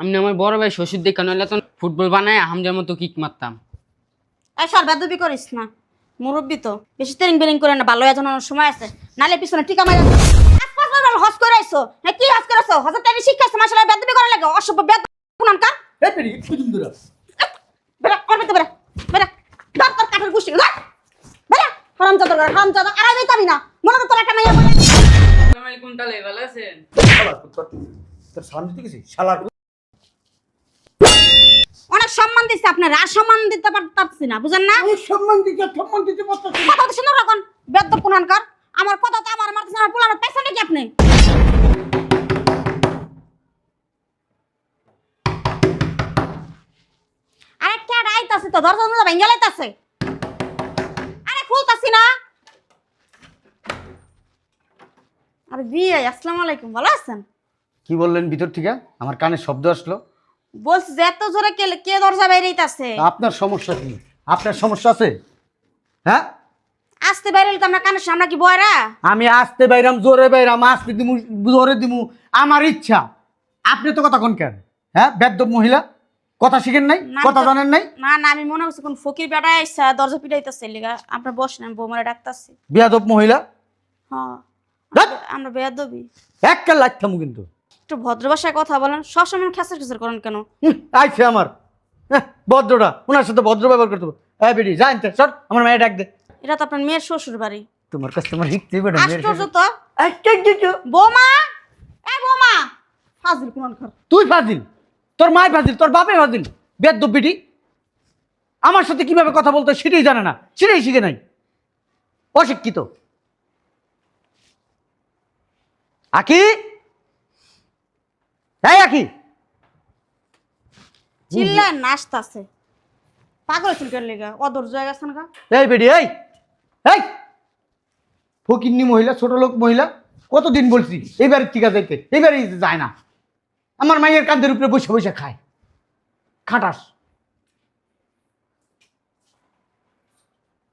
আমি আমার বড় ভাই শ্বশুর দেখা নইলে তো ফুটবল বানায় হামজার মতো কিক মারতাম। এই সর বেদবি করিস না। মুরব্বি তো। বেশি তেরিং বেরিং করে না ভালো এখন সময় আছে। নালে পিছনে টিকা মারা হস করে আইছো? না কি হস করেছ? হসের টাইমে শিক্ষা আছে মাসালা বেদবি করে লাগে। অসভ্য বেদ কোনান কার? এই পেরি একটু দিন দূরে বেরা করবে তো বেরা বেরা ধর তোর কাঠের গুষ্টি ধর। বেরা হারাম চাদর হারাম চাদর না। মনে তো তোর একটা মাইয়া বলে আসসালামু আলাইকুম তালে ভালো আছেন? তোর সামনে দিকে। অনেক সম্মান দিচ্ছে আপনার আর সম্মান দিতে পারতাছি না বুঝেন না? আমি সম্মান দিতে সম্মান দিতে পারতেছি না। কথা তো সুন্দর রাখুন বেদ কোনান কার। আমার কথা তো আমার মারতেছে আমার পোলার পেছনে নাকি আপনি? আরে কে আইতাছে তো দরজা মধ্যে ভেঙ্গে লাইতাছে। আরে খুলতাছি না। আরে বিয়ে আসসালামু আলাইকুম ভালো আছেন? কি বললেন ভিতর থেকে? আমার কানে শব্দ আসলো। বলছি যে এত জোরে কে কে দরজা বাইরেইতাছে আপনার সমস্যা কি? আপনার সমস্যা আছে? হ্যাঁ? আসতে বাইরে তো আমরা কানের সামনে কি বয়রা? আমি আসতে বাইরাম জোরে বাইরাম আসতে দিমু জোরে দিমু। আমার ইচ্ছা। আপনি তো কথা কোন কেন? হ্যাঁ? বেদ্য মহিলা? কথা শিখেন নাই? না, কথা তো- জানেন নাই? না না আমি মনে করছি কোন ফকির বেড়া আইসা দরজা পিটাইতেছে লিগা। আপনার বসেন আমি বৌমারা ডাকতাছি। বিয়াদব মহিলা? হ্যাঁ। ধ্যাৎ। আমরা বেয়াদবি। একটা লাইতাম কিন্তু। একটু ভদ্র ভাষায় কথা বলেন সবসময় খেসার খেসার করেন কেন? আইছে আমার। হ্যাঁ, ভদ্রটা ওনার সাথে ভদ্র ব্যবহার করতে হবে হ্যাঁ বেটি জানতে সর আমার মেয়ে ডাক দে। এটা তো আপনার মেয়ের শ্বশুর বাড়ি। তোমার কাছে তোমার হিকতে বেটা মেয়ের আশ্চর্য তো। আশ্চর্য। বৌমা! এ বৌমা! ফাজিল কোন ঘর তুই ফাজিল? তোর মাই ফাজিল তোর বাপে ফাজিল? বেদ্য বেটি? আমার সাথে কীভাবে কথা বলতে সেটাই জানে না সেটাই শিখে নাই। অশিক্ষিত। আকি? এই আকি চিল্লায় নাচতাছে পাগল চুলকার লেগা অদর জায়গা না এই বেডি এই এই। ফকিন্নি মহিলা ছোট লোক মহিলা কতদিন বলছি এইবারে ঠিক আছে এইবারে যায় না। আমার মায়ের কান্দের উপরে বসে বসে খায়। খাটাস।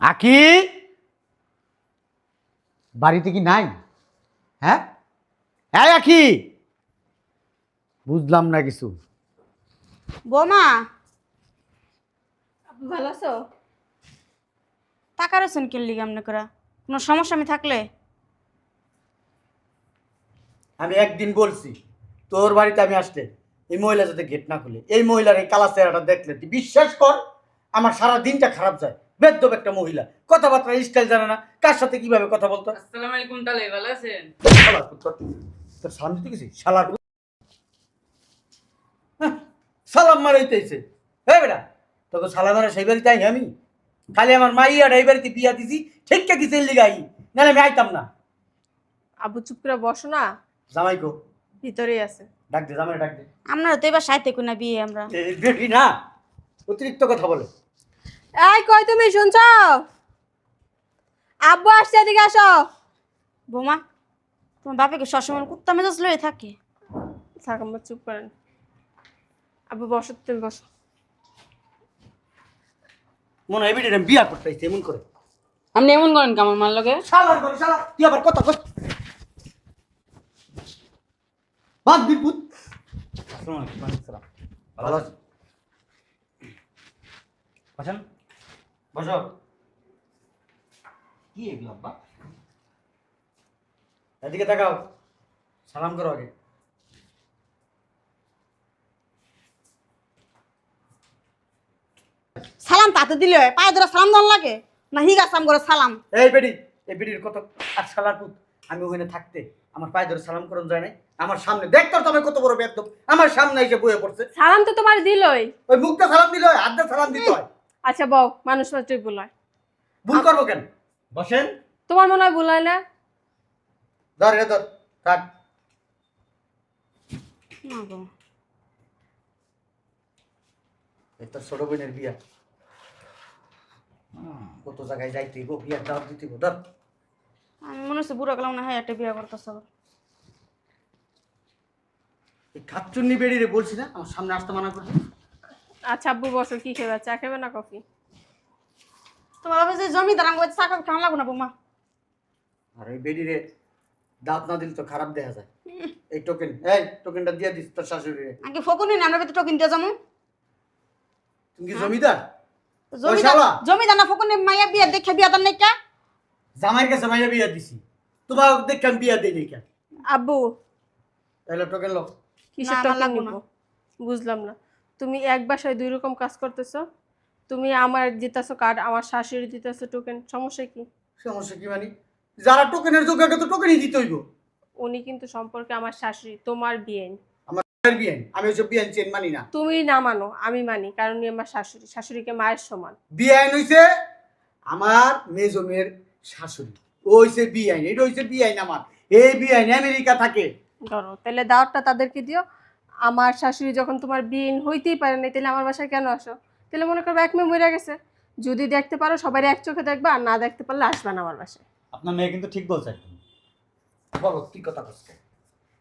আকি বাড়িতে কি নাই? হ্যাঁ? এই আকি বুঝলাম না কিছু। বৌমা। ভালো আছো? টাকা রয়েছেন কি লিগে আমনে করা? কোনো সমস্যা আমি থাকলে? আমি একদিন বলছি তোর বাড়িতে আমি আসলে এই মহিলা যাতে গেট না খুলে এই মহিলার এই কালা চেহারাটা দেখলে তুই বিশ্বাস কর আমার সারা দিনটা খারাপ যায়। বেদ্যপ একটা মহিলা। কথাবার্তা স্টাইল জানে না। কার সাথে কীভাবে কথা বলতো? আসসালামু আলাইকুম তালে ভালো আছেন? পুত, তোর- শালার পুত। হ্যাঁ, সালাম মারাইতেছে হ্যাঁ বেটা তোকে সালাম মারা সেই বাড়িতে আই আমি। খালি আমার মাইয়াটা এই বাড়িতে বিয়া দিছি ঠিক কে দিছে লিগাই নাহলে আমি আইতাম না। আবু চুপ করে বসো না। জামাই গো ভিতরেই আছে। ডাক দে জামাই ডাক দে। আপনারা তো এবার সাহিত্য কোনা বিয়ে আমরা। বেটি না অতিরিক্ত কথা বলে। এই কই তুমি শুনছ? আব্বু আসছে এদিকে আসো। বৌমা তোমার বাপেকে সবসময় কুত্তা মেজাজ লয়ে থাকে। থাক চুপ করেন। আব্বু বসো তুমি বসো। মনে হয় বেটি বিয়া করতে আইছে এমন করে। আপনি এমন করেন কেমন মার লগে? শালার করে শালা তুই আবার কথা কস। বাদ দিন পুত আসসালামু আলাইকুম ওয়ালাইকুম আসসালাম। ভালো আছেন? বসেন। বসো। কি এগুলো আব্বা? এদিকে তাকাও। সালাম করো আগে। সালাম তাতে দিলে পায়ে ধরে সালাম দান লাগে? না হিগা সাম করে সালাম। এই বেডি এই বেডির কত আর শালার পুত। আমি ওখানে থাকতে আমার পায়ে ধরে সালাম করুন যায় নাই। আমার সামনে দেখতো তো আমি কত বড় বেদ আমার সামনে এসে বয়ে পড়ছে। সালাম তো তোমার দিলই। ওই মুখটা সালাম দিলে হয় হাত দিয়ে সালাম দিতে হয়। আচ্ছা বউ মানুষ মাত্রই বলায় ভুল করব কেন? বসেন। তোমার মনে হয় বলায় না? ধর রে ধর থাক। তোর ছোট বোনের বিয়া। কত জায়গায় যাইতে গো বিয়ার দাওয়াত দিতে গো ধর। আমি মনে হচ্ছে বুড়ো গেলাম না হ্যাঁ একটা বিয়া বিয়ে করতেছে এই খাচ্চুন্নি বেড়ি রে বলছি না আমার সামনে আসতে মানা করছি। আচ্ছা আব্বু বসো কি খেবে চা খেবে না কফি? তোমার যে জমিদার আমাকে চাকা কেমন লাগবো না বৌমা? আর ওই বেড়ি রে দাঁত না দিলে তো খারাপ দেখা যায়। এই টোকেন এই টোকেনটা দিয়ে দিস তোর শাশুড়ি আগে ফকুনি না আমরা তো কিনতে যাব? তুমি কি জমিদার? শালা। জমিদার না ফকুনি মাইয়া বিয়া দেখে বিয়া দান জামাইয়ের কাছে মাইয়া বিয়া দিছি। তোমার দেখে বিয়া আব্বু। তাহলে টোকেন লো কিসের আমার টোকেন লাগবো নিব? না। বুঝলাম না। তুমি এক বাসায় দুই রকম কাজ করতেছো। তুমি আমার দিতেছো কার্ড আমার শাশুড়ি দিতেছো টোকেন সমস্যা কি? সমস্যা কি মানে? যারা টোকেনের যোগ্য তো টোকেনই দিতে হইব। উনি কিন্তু সম্পর্কে আমার শাশুড়ি তোমার বিয়ে। আমার বিয়ান আমি ওইসব চেন মানি না। তুমি না মানো আমি মানি কারণ উনি আমার শাশুড়ি শাশুড়িকে মায়ের সমান। বিআইন হইছে আমার মেজো মেয়ের শাশুড়ি। ও হইছে বিআইন এটা হইছে বিআইন আমার। এই বিআইন আমেরিকা থাকে। ধরো তাহলে দাওয়াতটা তাদেরকে দিও। আমার শাশুড়ি যখন তোমার বিয়ে হইতেই পারে না তাহলে আমার বাসায় কেন আসো? তাহলে মনে করব এক মেয়ে মরে গেছে। যদি দেখতে পারো সবাই এক চোখে দেখবা আর না দেখতে পারলে আসবে না আমার বাসায়। আপনার মেয়ে কিন্তু ঠিক বলছে একদম। বলো কি কথা কষ্ট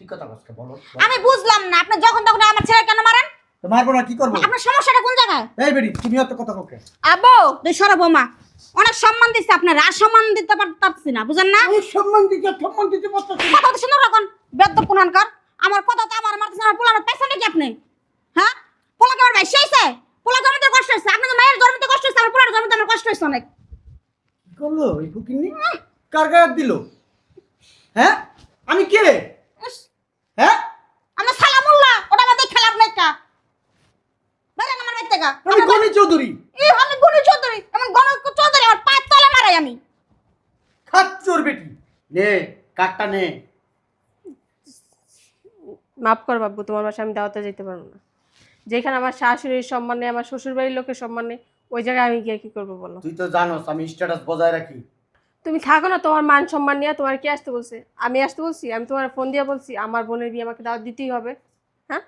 কি কথা বলো। আমি বুঝলাম না আপনি যখন তখন আমার ছেলে কেন মারেন? তো মারবো না কি করব? আপনার সমস্যাটা কোন জায়গায়? এই বেরি তুমি অত কথা আবো মা অনেক সম্মান দিচ্ছে আপনার আর সম্মান দিতে পার- পারছি না বুঝেন না? সম্মান দিতে সম্মান দিতে পারতেছি। কথা তো রাখুন বেদ্য পুনানকার আমার কথা তো আমার মারতেছে না পোলার পেছনে নাকি আপনি? হ্যাঁ? পোলাকে আমার বেশি হয়েছে পোলা জমিতে কষ্ট হয়েছে আপনার মায়ের জমিতে কষ্ট হয়েছে আমার পোলার আমার কষ্ট হয়েছে অনেক। কি করল এই ফুকিনি কার গায়ে দিল? হ্যাঁ? আমি কে? হ্যাঁ? আমার সালামুল্লাহ ওটা আমাদের খেলাপ নাই কা বেরেন আমার আমি গনি চৌধুরী। এই আমি গুনি চৌধুরী এমন চৌধুরী আমার পায়ের তলে মারাই আমি। খাচ্চোর বেটি। নে কাঠটা নে। মাফ কর বাবু তোমার বাসায় আমি দাওয়াতে যেতে পারব না। যেখানে আমার শাশুড়ির সম্মান আমার শ্বশুর বাড়ির লোকের সম্মান ওই জায়গায় আমি গিয়ে কি করব বলো? তুই তো জানোস আমি স্ট্যাটাস বজায় রাখি। তুমি থাকো না তোমার মান সম্মান নিয়ে তোমার কি আসতে বলছে? আমি আসতে বলছি আমি তোমার ফোন দিয়ে বলছি আমার বোনের বিয়ে আমাকে দাওয়াত দিতেই হবে। হ্যাঁ?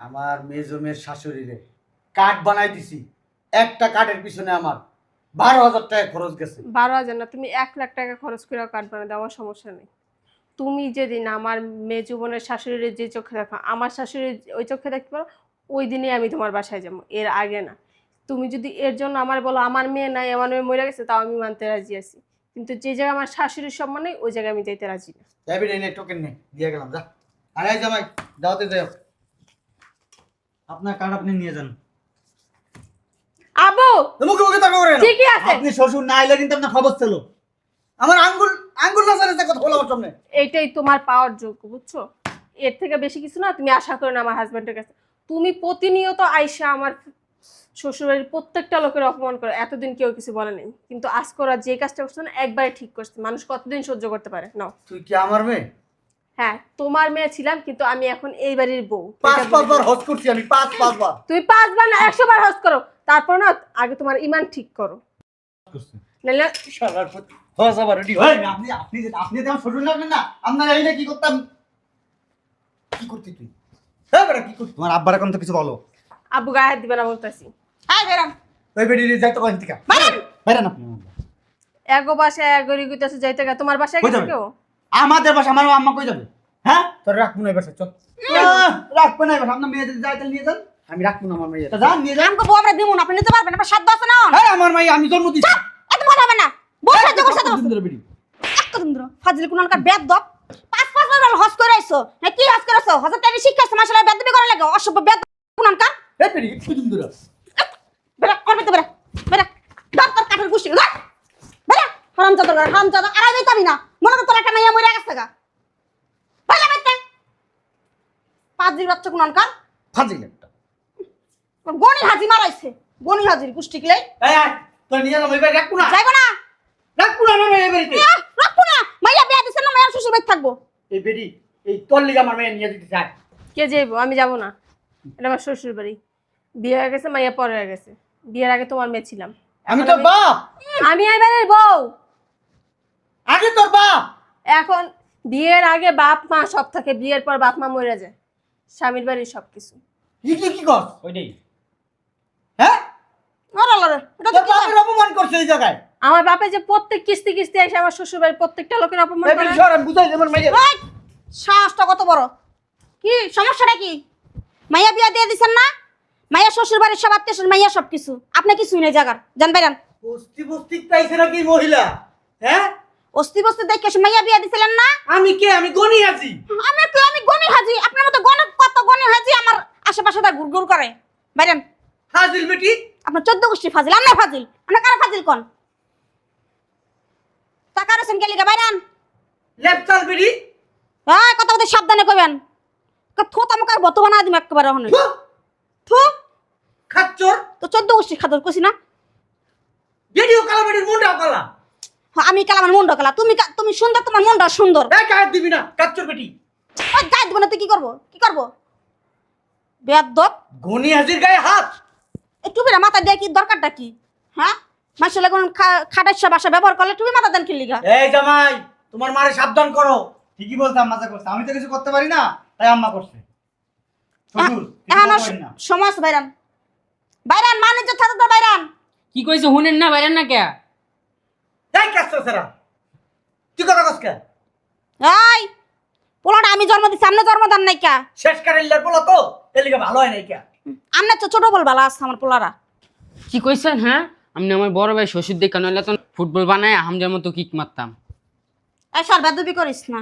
আমার মেজো মেয়ের শাশুড়ি রে কাঠ বানাই দিছি একটা কাঠের পিছনে আমার বারো হাজার টাকা খরচ গেছে। বারো হাজার না তুমি এক লাখ টাকা খরচ করে কার্ড বানিয়ে দাও আমার সমস্যা নেই। তুমি যেদিন আমার মেয়ে জীবনের শাশুড়ির যে চোখে দেখো আমার শাশুড়ি ওই চোখে দেখতে পারো ওই দিনই আমি তোমার বাসায় যাব এর আগে না। তুমি যদি এর জন্য আমার বলো আমার মেয়ে নাই আমার মেয়ে মরে গেছে তাও আমি মানতে রাজি আছি। কিন্তু যে জায়গায় আমার শাশুড়ির সম্মান নেই ওই জায়গায় আমি যেতে রাজি না। যাবি নে টোকেন নে দিয়ে গেলাম যা। আরে জামাই দাওতে যাও আপনার কার্ড আপনি নিয়ে যান। আবু! মুখে মুখে তর্ক করে ঠিকই আছে। আপনি শ্বশুর না আইলে কিন্তু আপনার খবর ছিল। আমার আঙ্গুল আঙ্গুল না জানে কথা বলা আমার সামনে। এইটাই তোমার পাওয়ার যোগ্য বুঝছ? এর থেকে বেশি কিছু না তুমি আশা করো না আমার হাজব্যান্ডের কাছে। তুমি প্রতিনিয়ত আইসা আমার শ্বশুরবাড়ির প্রত্যেকটা লোকের অপমান করে এতদিন কেউ কিছু বলে নেই কিন্তু আজ করা যে কাজটা করছে না একবারে ঠিক করছে। মানুষ কতদিন সহ্য করতে পারে? নাও। তুই কি আমার মেয়ে? হ্যাঁ তোমার মেয়ে ছিলাম কিন্তু আমি এখন এই বাড়ির বউ। পাঁচ পাঁচবার হজ করছি আমি পাঁচ পাঁচবার। তুমি পাঁচবার না একশো বার হজ করো। তারপর না আগে তোমার ইমান ঠিক করো। নাহলে শালার হজ আবার রেডি হয় না আপনি আপনি আপনি যে শ্বশুর লাগবেন না আপনার এই কি করতাম? কি করতি তুই? হ্যাঁ কি করতি? তোমার আব্বার এখন তো কিছু বলো। আব্বু গায়ে হাত দিবে না বলতেছি। হ্যাঁ বেরাম ওই যাইতে কয়েন থেকে বাইরেন বাইরেন আপনি এগো বাসায় এগো রিগুতেছে যাইতে গা। তোমার বাসায় কই গেছে যাবে? কেউ? আমাদের বাসা আমার আম্মা কই যাবে? হ্যাঁ? তোর রাখব না চল। না আপনার তাহলে নিয়ে যান। আমি রাখব না আমার মেয়ে তা যান নিয়ে যান। আমকে বউ আমরা দিব না আপনি নিতে পারবেন আপনার সাধ্য আছে না? হ্যাঁ আমার মেয়ে আমি জন্ম দিচ্ছি এত কথা হবে না। বউ সাহায্য করছে তো। সুন্দর বেটি একটা সুন্দর ফাজিল কুনানকার বেদ দপ পাঁচ পাঁচ বার হজ করে আইছো হ্যাঁ কি হজ করেছ হজের টাইমে শিক্ষা আছে মাসালা বেদ করে লাগে। অসভ্য বেদ এই করবে তো তোর কাঠের গুষ্টি ধর। বেরা হারাম চাদর হারাম চাদর আর আমি তাবি না। মনে কর তোর একটা মাইয়া মরে গেছে গা। বাইতে পাঁচ দিন বাচ্চা কুনানকার ফাজিল একটা। গনি হাজি মারাইছে। গনি হাজির গুষ্টি কিলাই এই আয় তোর নিয়ে যাব এবার রাখব না? যাইবো না। রাখব না মেয়ে এই বাড়িতে। আহ, রাখব না। মাইয়া বিয়া দিছে না মাইয়ার শ্বশুর বাড়ি থাকব। এই এই তোর লিগে আমার মেয়ে নিয়ে দিতে চায়। কে যাইবো? আমি যাব না। এটা আমার শ্বশুর বাড়ি। বিয়ে হয়ে গেছে মাইয়া পরে হয়ে গেছে। বিয়ের আগে তোমার মেয়ে ছিলাম। আমি তোর বাপ? আমি এই বাড়ির বউ। আগে তোর বাপ? এখন বিয়ের আগে বাপ মা সব থাকে বিয়ের পর বাপ মা মরে যায়। স্বামীর বাড়ির সব কিছু কি কি কি কর ওইটাই। হ্যাঁ? আরে আরে এটা তো? বাপের অপমান করছে এই জায়গায়। আমার বাপে যে প্রত্যেক কিস্তি কিস্তি এসে আমার শ্বশুর বাড়ির প্রত্যেকটা লোকের অপমান করে। বুঝাই আমার ওই, সাহসটা কত বড়? কি সমস্যাটা কি? মাইয়া বিয়া দিয়ে দিছেন না? মাইয়া শ্বশুর বাড়ির সব আত্মীয় মাইয়া সব কিছু আপনি কিছুই নেই জাগার। জান বাইরান বস্তি নাকি মহিলা? হ্যাঁ? অস্তি বস্তি দেখে মাইয়া বিয়া দিছিলেন না? আমি কে? আমি গনি আছি আমি কি? আমি গনি হাজি। আপনার মতো গণ কত গনি হাজি আমার আশেপাশে করে। বাইরেন বেটি আপনার চোদ্দ গোষ্ঠী ফাজিল। আমি ফাজিল? কারা ফাজিল কোন? টাকা রয়েছেন কে লিখে বাইরান লেপচাল বেটি হ্যাঁ কথা সাবধানে কইবেন। থো তামুকার বত বানা দিম একেবারে হনে থু! খাচ্চর? তো চোদ্দ খাদর কইছি না? কালা কালা। হ্যাঁ, আমি কালা আমার মন্ড কালা। তুমি কা- তুমি সুন্দর তোমার মনটা সুন্দর। এই গায়ে দিবি না? কাচ্চর বেটি দিব না তুই কি করব? কি করব? গনি হাজির গায়ে হাত। এই টুপিটা মাথা দিয়ে কি? দরকারটা কি? হ্যাঁ? খাটাইশা বাসা ব্যবহার করলে টুপি মাথা দেন কি লিগা? এই জামাই তোমার মারে সাবধান করো। ঠিকই বলছে আম্মা যা করছে। আমি তো কিছু করতে পারি না তাই আম্মা করছে। শ্বশুর, কিছু এখন করতে পারি না। সময় আছে বাইরান মানে মানুষ থাকতে তো বাইরান। কি কইছে হুনেন না বাইরেন না কে? এই কাচ্চর সেরা। তুই কথা কসকে এই পোলাটা আমি জন্ম দিছি আমনে জন্ম দেন নাই কা? শেষ কারেল্লার বলো তো এলিকে ভালো হয় নাই কে? আমনে তো ছোট বল ভালো আছে আমার পোলারা। কি কইছেন হ্যাঁ? আমি আমার বড় ভাই শ্বশুর দেখে নইলে তো ফুটবল বানায় হামজার মতো কিক মারতাম। এই সর বেদবি করিস না।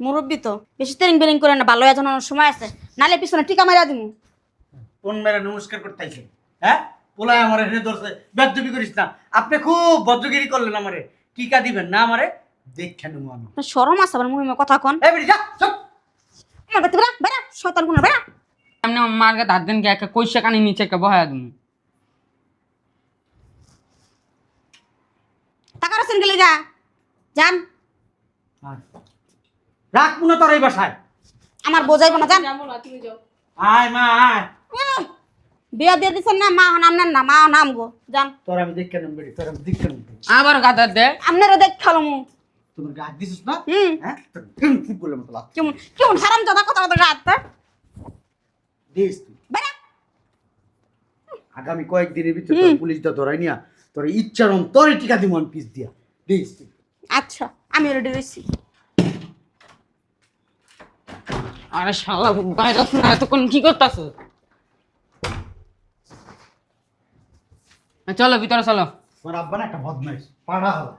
মুরব্বি তো বেশি তেরিং বেরিং করে না ভালো এজনের সময় আছে। নালে পিছনে টিকা মারা দিমু। কোন মেরে নমস্কার করতে আইছে? হ্যাঁ? পোলায় আমারে হেনে ধরছে। বেদবি করিস না। আপনি খুব বজ্রগিরি করলেন আমারে। টিকা দিবেন? না আমারে? দেখে নেব আমি। সরম আছে আবার মুহিমে কথা কন। এই বেটি যা চুপ! আমার কাছে মার গায়ে হাত দেন কইসা কানি নিচে একটা বহায় দিন টাকা রাখছেন গেলে যা। যান। রাখব না তোর এই বাসায়। আমার বোঝাইব না যান। যাব না তুমি যাও। আয় মা আয়। বিয়া দিয়ে দিচ্ছেন না মা নাম না মা নাম গো যান। তোর আমি দেখে নেব বেটি তোর আমি দেখে নেব আবার গাদার দে। দেখ খেলো মু তোমার গাছ দিছিস না? হ্যাঁ? তোর লাগছে কেমন কেমন হারাম দাদা কথা কথা রাত দিস তুই। বেরা আগামী কয়েকদিনের ভিতরে তোর পুলিশ দা ধরাই নিয়া তোর ইচ্ছারম তোর টিকা দিব আমি পিস দিয়া। দিস তুই। আচ্ছা আমি রেডি রয়েছি আরে শালা বাইরে এতক্ষণ কি করতেছ? চলো ভিতরে চলো। তোর আব্বা না একটা বদমাইশ পাড়া হলা